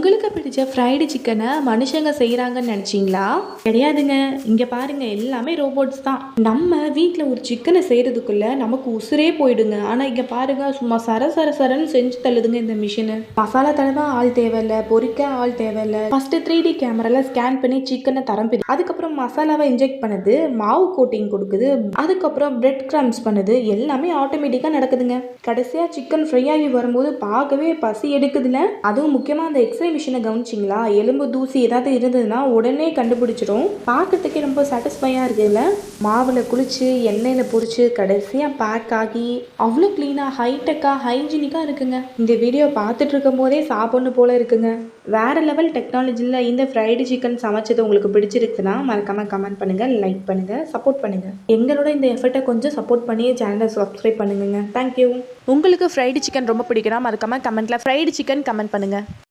உங்களுக்கு பிடிச்ச ஃப்ரைடு சிக்கனை மனுஷங்க செய்கிறாங்கன்னு நினச்சிங்களா? கிடையாதுங்க. இங்கே பாருங்க எல்லாமே ரோபோட்ஸ் தான். நம்ம வீட்டில் ஒரு சிக்கனை செய்கிறதுக்குள்ளே நமக்கு உசுரே போயிடுங்க. ஆனால் இங்கே பாருங்க சும்மா சர சர சரன்னு செஞ்சு தள்ளுதுங்க இந்த மிஷினு மசாலா தர தான் ஆள் தேவையில்ல பொரிக்க ஆள் தேவையில்ல. ஃபஸ்ட்டு த்ரீ டி கேமரால ஸ்கேன் பண்ணி சிக்கனை தரம் பிரி அதுக்கப்புறம் மசாலாவை இன்ஜெக்ட் பண்ணுது மாவு கோட்டிங் கொடுக்குது அதுக்கப்புறம் பிரெட் கிரம்ஸ் பண்ணுது எல்லாமே ஆட்டோமேட்டிக்காக நடக்குதுங்க. கடைசியாக சிக்கன் ஃப்ரை ஆகி வரும்போது பார்க்கவே பசி எடுக்குதுல அதுவும் முக்கியமாக அந்த எக்ஸ்ரே மிஷினை கவனிச்சிங்களா? எலும்பு தூசி ஏதாவது இருந்ததுன்னா உடனே கண்டுபிடிச்சிடும். பார்க்கறதுக்கே ரொம்ப சாட்டிஸ்ஃபையாக இருக்குதுல்ல? மாவில் குளிச்சு எண்ணெயில் பொரிச்சு கடைசியாக பேக் ஆகி அவ்வளோ க்ளீனாக ஹைடெக்காக ஹைஜீனிக்காக இருக்குங்க. இந்த வீடியோ பார்த்துட்டு இருக்கும் போதே சாப்பிட்ணும் போல இருக்குங்க. வேறு லெவல் டெக்னாலஜியில் இந்த ஃப்ரைடு சிக்கன் சமைச்சது உங்களுக்கு பிடிச்சிருக்குன்னா மறக்காமல் கமெண்ட் பண்ணுங்கள் லைக் பண்ணுங்கள் சப்போர்ட் பண்ணுங்கள் எங்களோட இந்த எஃபர்ட்டை கொஞ்சம் சப்போர்ட் பண்ணி சேனலை சப்ஸ்கிரைப் பண்ணுங்க தேங்க்யூ உங்களுக்கு ஃப்ரைடு சிக்கன் ரொம்ப பிடிக்குன்னா மறக்காம கமெண்ட்ல ஃப்ரைடு சிக்கன் கமெண்ட் பண்ணுங்கள்